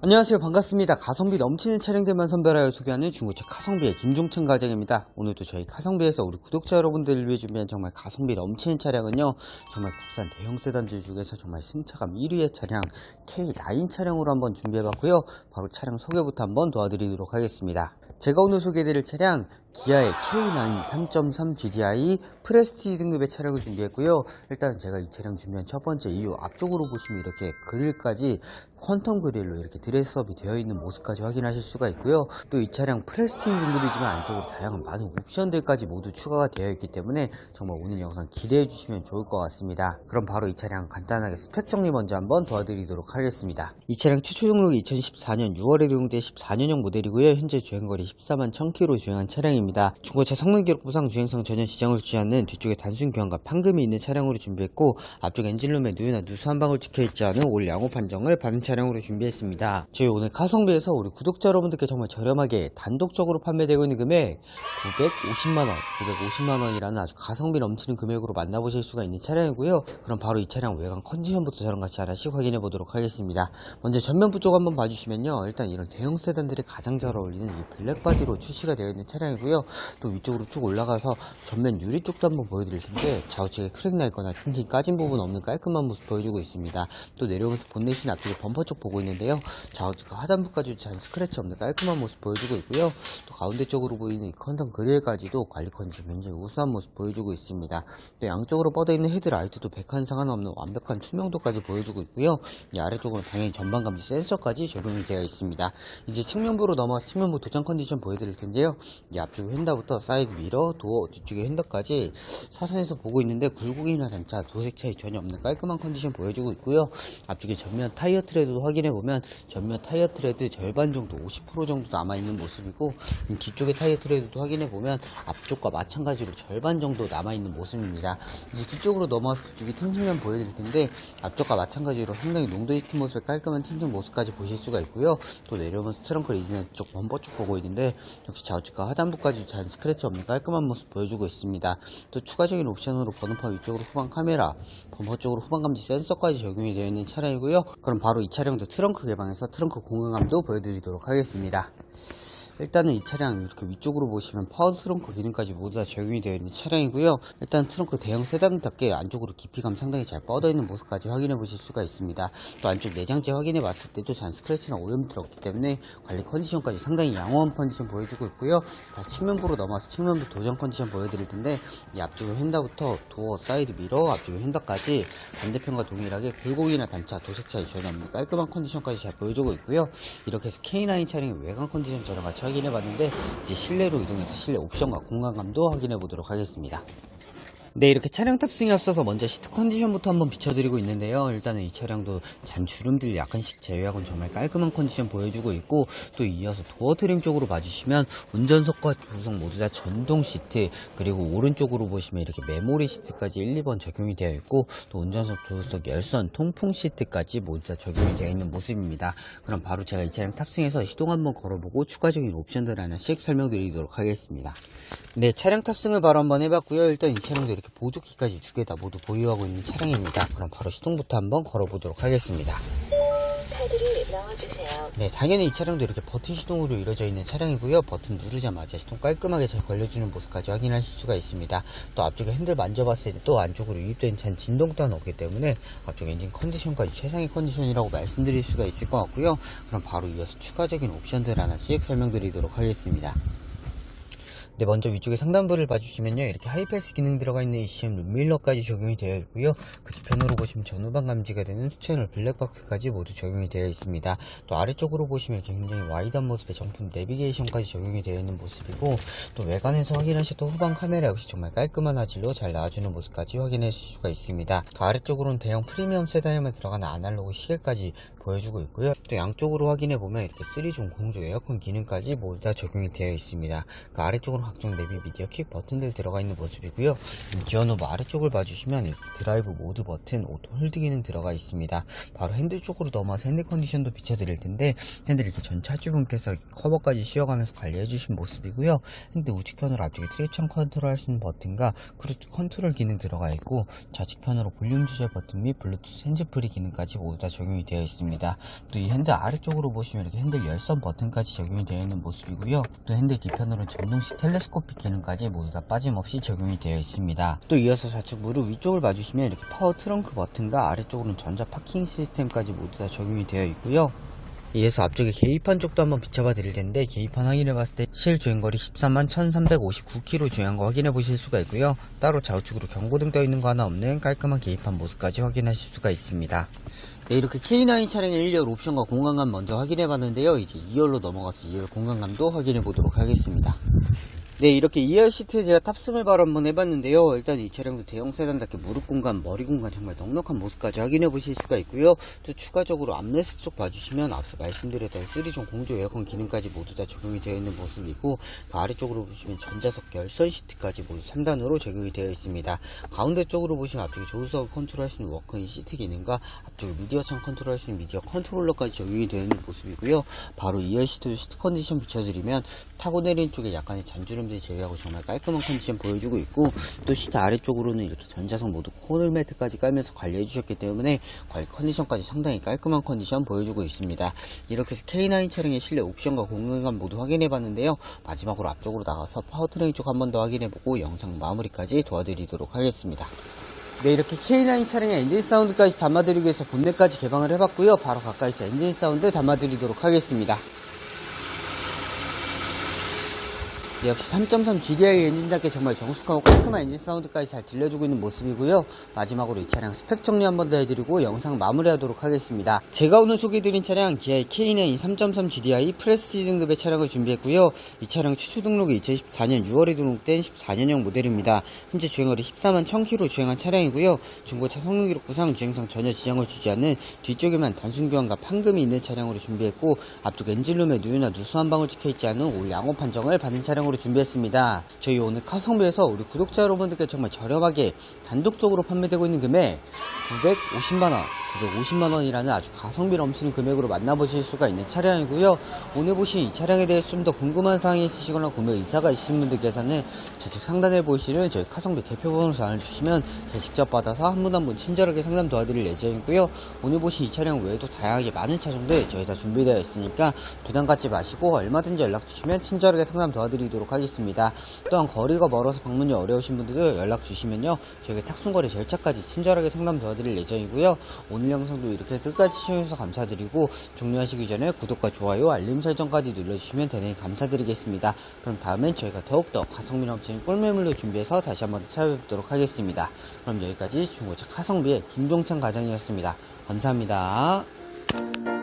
안녕하세요. 반갑습니다. 가성비 넘치는 차량들만 선별하여 소개하는 중고차 카성비의 김종천 과장입니다. 오늘도 저희 카성비에서 우리 구독자 여러분들을 위해 준비한 정말 가성비 넘치는 차량은요. 정말 국산 대형 세단들 중에서 정말 승차감 1위의 차량 K9 차량으로 한번 준비해봤고요. 바로 차량 소개부터 한번 도와드리도록 하겠습니다. 제가 오늘 소개해드릴 차량 기아의 K9 3.3 GDI 프레스티지 등급의 차량을 준비했고요. 일단 제가 이 차량 준비한 첫 번째 이유 앞쪽으로 보시면 이렇게 그릴까지 퀀텀 그릴로 이렇게 드 레스업이 되어 있는 모습까지 확인하실 수가 있고요. 또 이 차량 프레스티지 등급이지만 안쪽으로 다양한 많은 옵션들까지 모두 추가가 되어 있기 때문에 정말 오늘 영상 기대해 주시면 좋을 것 같습니다. 그럼 바로 이 차량 간단하게 스펙 정리 먼저 한번 도와드리도록 하겠습니다. 이 차량 최초 등록이 2014년 6월에 등록된 14년형 모델이고요. 현재 주행거리 14만 1000km 주행한 차량입니다. 중고차 성능 기록부상 주행성 전혀 지장을 주지 않는 뒤쪽에 단순 교환과 판금이 있는 차량으로 준비했고 앞쪽 엔진룸에 누유나 누수 한 방울 찍혀있지 않은 올 양호 판정을 받은 차량으로 준비했습니다. 저희 오늘 가성비에서 우리 구독자 여러분들께 정말 저렴하게 단독적으로 판매되고 있는 금액 950만원, 950만원이라는 아주 가성비 넘치는 금액으로 만나보실 수가 있는 차량이고요. 그럼 바로 이 차량 외관 컨디션부터 저랑 같이 하나씩 확인해 보도록 하겠습니다. 먼저 전면부 쪽 한번 봐주시면요. 일단 이런 대형 세단들이 가장 잘 어울리는 이 블랙 바디로 출시가 되어 있는 차량이고요. 또 위쪽으로 쭉 올라가서 전면 유리 쪽도 한번 보여드릴 텐데 좌우측에 크랙 나 있거나 틴팅 까진 부분 없는 깔끔한 모습 보여주고 있습니다. 또 내려오면서 본넷이나 앞쪽에 범퍼 쪽 보고 있는데요. 좌우측 하단부까지 잔 스크래치 없는 깔끔한 모습 보여주고 있고요. 또 가운데 쪽으로 보이는 이 컨텀 그릴까지도 관리 컨디션 굉장히 우수한 모습 보여주고 있습니다. 또 양쪽으로 뻗어 있는 헤드라이트도 백한 상관없는 완벽한 투명도까지 보여주고 있고요. 이 아래쪽으로 당연히 전방 감지 센서까지 적용이 되어 있습니다. 이제 측면부로 넘어가서 측면부 도장 컨디션 보여드릴 텐데요. 이 앞쪽 휀다부터 사이드 미러, 도어, 뒤쪽에 핸더까지 사선에서 보고 있는데 굴곡이나 단차, 도색 차이 전혀 없는 깔끔한 컨디션 보여주고 있고요. 앞쪽에 전면 타이어 트레드도 확인해 보면 전면 타이어 트레드 절반 정도, 50% 정도 남아 있는 모습이고 음, 뒤쪽에 타이어 트레드도 확인해 보면 앞쪽과 마찬가지로 절반 정도 남아 있는 모습입니다. 이제 뒤쪽으로 넘어와서 뒤쪽에 틴팅면 보여드릴 텐데 앞쪽과 마찬가지로 상당히 농도 짙은 모습의 깔끔한 틴팅 모습까지 보실 수가 있고요. 또 내려오면서 트렁크 리즈는 쪽 범퍼 쪽 보고 있는데 역시 좌우측과 하단부까지 잔 스크래치 없는 깔끔한 모습 보여주고 있습니다. 또 추가적인 옵션으로 번호판 위쪽으로 후방 카메라, 범퍼 쪽으로 후방 감지 센서까지 적용이 되어 있는 차량이고요. 그럼 바로 이 차량도 트렁크 개방해서 트렁크 공간감도 보여드리도록 하겠습니다. 일단은 이 차량 이렇게 위쪽으로 보시면 파워 트렁크 기능까지 모두 다 적용이 되어 있는 차량이고요. 일단 트렁크 대형 세단답게 안쪽으로 깊이감 상당히 잘 뻗어 있는 모습까지 확인해 보실 수가 있습니다. 또 안쪽 내장재 확인해 봤을 때도 잔 스크래치나 오염 들었기 때문에 관리 컨디션까지 상당히 양호한 컨디션 보여주고 있고요. 다시 측면부로 넘어와서 측면부 도전 컨디션 보여드릴 텐데 이 앞쪽에 핸다부터 도어 사이드 미러 앞쪽에 핸다까지 반대편과 동일하게 굴곡이나 단차 도색 차이 전혀 없는 깔끔한 컨디션까지 잘 보여주고 있고요. 이렇게 해서 K9 차량의 외관 컨디션 저랑 같이 확인해 봤는데 이제 실내로 이동해서 실내 옵션과 공간감도 확인해 보도록 하겠습니다. 네, 이렇게 차량 탑승에 앞서서 먼저 시트 컨디션부터 한번 비춰드리고 있는데요. 일단은 이 차량도 잔주름들 약간씩 제외하고는 정말 깔끔한 컨디션 보여주고 있고, 또 이어서 도어 트림 쪽으로 봐주시면 운전석과 조수석 모두 다 전동 시트, 그리고 오른쪽으로 보시면 이렇게 메모리 시트까지 1, 2번 적용이 되어 있고, 또 운전석, 조수석, 열선, 통풍 시트까지 모두 다 적용이 되어 있는 모습입니다. 그럼 바로 제가 이 차량 탑승해서 시동 한번 걸어보고 추가적인 옵션들 하나씩 설명드리도록 하겠습니다. 네, 차량 탑승을 바로 한번 해봤고요. 일단 이 차량도 이렇게 보조키까지 두 개 다 모두 보유하고 있는 차량입니다. 그럼 바로 시동부터 한번 걸어보도록 하겠습니다. 네, 당연히 이 차량도 이렇게 버튼 시동으로 이루어져 있는 차량이고요. 버튼 누르자마자 시동 깔끔하게 잘 걸려주는 모습까지 확인하실 수가 있습니다. 또 앞쪽에 핸들 만져봤을 때 또 안쪽으로 유입된 잔 진동 또한 없기 때문에 앞쪽 엔진 컨디션까지 최상의 컨디션이라고 말씀드릴 수가 있을 것 같고요. 그럼 바로 이어서 추가적인 옵션들 하나씩 설명드리도록 하겠습니다. 네, 먼저 위쪽에 상단부를 봐주시면요. 이렇게 하이패스 기능 들어가 있는 ECM 룸밀러까지 적용이 되어 있고요. 그 뒤편으로 보시면 전후방 감지가 되는 수채널 블랙박스까지 모두 적용이 되어 있습니다. 또 아래쪽으로 보시면 굉장히 와이드한 모습의 정품 내비게이션까지 적용이 되어 있는 모습이고 또 외관에서 확인하셔도 후방 카메라 역시 정말 깔끔한 화질로 잘 나와주는 모습까지 확인할 수가 있습니다. 그 아래쪽으로는 대형 프리미엄 세단에만 들어가는 아날로그 시계까지 보여주고 있고요. 또 양쪽으로 확인해 보면 이렇게 3중 공조 에어컨 기능까지 모두 다 적용이 되어 있습니다. 그 아래쪽으로 각종 내비 미디어 킥 버튼들 들어가 있는 모습이고요. 기어노브 아래쪽을 봐주시면 드라이브 모드 버튼, 오토 홀드 기능 들어가 있습니다. 바로 핸들 쪽으로 넘어와서 핸들 컨디션도 비춰드릴 텐데 핸들 이렇게 전 차주분께서 커버까지 씌워가면서 관리해 주신 모습이고요. 핸들 우측편으로 앞쪽에 트랩창 컨트롤 할 수 있는 버튼과 크루즈 컨트롤 기능 들어가 있고 좌측편으로 볼륨 조절 버튼 및 블루투스 핸즈프리 기능까지 모두 다 적용이 되어 있습니다. 또 이 핸들 아래쪽으로 보시면 이렇게 핸들 열선 버튼까지 적용이 되어 있는 모습이고요. 또 핸들 뒤편으로는 전동식 텔레 스코픽 기능까지 모두 다 빠짐없이 적용이 되어 있습니다. 또 이어서 좌측 무릎 위쪽을 봐주시면 이렇게 파워 트렁크 버튼과 아래쪽으로는 전자 파킹 시스템까지 모두 다 적용이 되어 있고요. 이어서 앞쪽에 계기판 쪽도 한번 비춰봐 드릴 텐데 계기판 확인해 봤을 때 실 주행거리 13만 1359km 주행한 거 확인해 보실 수가 있고요 따로 좌우측으로 경고등 떠 있는 거 하나 없는 깔끔한 계기판 모습까지 확인하실 수가 있습니다 네, 이렇게 K9 차량의 1열 옵션과 공간감 먼저 확인해 봤는데요 이제 2열로 넘어가서 2열 공간감도 확인해 보도록 하겠습니다 네 이렇게 2열 시트에 제가 탑승을 바로 한번 해봤는데요. 일단 이 차량도 대형 세단답게 무릎 공간 머리 공간 정말 넉넉한 모습까지 확인해 보실 수가 있고요. 또 추가적으로 암레스 쪽 봐주시면 앞서 말씀드렸던 3종 공조 에어컨 기능까지 모두 다 적용이 되어 있는 모습이고 그 아래쪽으로 보시면 전자석 열선 시트까지 모두 3단으로 적용이 되어 있습니다. 가운데 쪽으로 보시면 앞쪽에 조수석 컨트롤 할 수 있는 워크인 시트 기능과 앞쪽에 미디어 창 컨트롤 할 수 있는 미디어 컨트롤러까지 적용이 되어 있는 모습이고요. 바로 2열 시트 시트 컨디션 비춰드리면 타고 내린 쪽에 약간의 잔주름 들 제외하고 정말 깔끔한 컨디션 보여주고 있고 또 시트 아래쪽으로는 이렇게 전자석 모두 코너 매트까지 깔면서 관리해 주셨기 때문에 컨디션까지 상당히 깔끔한 컨디션 보여주고 있습니다. 이렇게 해서 K9 차량의 실내 옵션과 공간감 모두 확인해 봤는데요. 마지막으로 앞쪽으로 나가서 파워트레인 쪽 한 번 더 확인해 보고 영상 마무리까지 도와드리도록 하겠습니다. 네 이렇게 K9 차량의 엔진 사운드까지 담아드리기 위해서 본넷까지 개방을 해봤고요. 바로 가까이서 엔진 사운드 담아드리도록 하겠습니다 네, 역시 3.3 GDI 엔진답게 정말 정숙하고 깔끔한 엔진 사운드까지 잘 들려주고 있는 모습이고요. 마지막으로 이 차량 스펙 정리 한 번 더 해드리고 영상 마무리하도록 하겠습니다. 제가 오늘 소개해드린 차량 기아의 K9 3.3 GDI 프레스티 등급의 차량을 준비했고요. 이 차량 최초 등록이 2014년 6월에 등록된 14년형 모델입니다. 현재 주행거리 14만 1000km 주행한 차량이고요. 중고차 성능 기록부상 주행상 전혀 지장을 주지 않는 뒤쪽에만 단순 교환과 판금이 있는 차량으로 준비했고 앞쪽 엔진룸에 누유나 누수 한 방울 찍혀있지 않은 올 양호 판정을 받은 차량 으로 준비했습니다. 저희 오늘 카성비에서 우리 구독자 여러분들께 정말 저렴하게 단독적으로 판매되고 있는 금액 950만원 950만원이라는 아주 가성비 넘치는 금액으로 만나보실 수가 있는 차량이고요. 오늘 보신 이 차량에 대해 좀 더 궁금한 사항이 있으시거나 구매 의사가 있으신 분들께서는 좌측 상단에 보이시는 저희 카성비 대표 번호 전화를 주시면 제가 직접 받아서 한 분 한 분 친절하게 상담 도와드릴 예정이고요. 오늘 보신 이 차량 외에도 다양하게 많은 차종들 저희 다 준비되어 있으니까 부담 갖지 마시고 얼마든지 연락 주시면 친절하게 상담 도와드리도록 하겠습니다. 또한 거리가 멀어서 방문이 어려우신 분들도 연락 주시면요. 저희가 탁송거래 절차까지 친절하게 상담 도와드릴 예정이고요. 오늘 영상도 이렇게 끝까지 시청해주셔서 감사드리고 종료하시기 전에 구독과 좋아요, 알림 설정까지 눌러주시면 대단히 감사드리겠습니다. 그럼 다음엔 저희가 더욱더 가성비 넘치는 꿀매물로 준비해서 다시 한번 더 찾아뵙도록 하겠습니다. 그럼 여기까지 중고차 카성비의 김종찬 과장이었습니다. 감사합니다.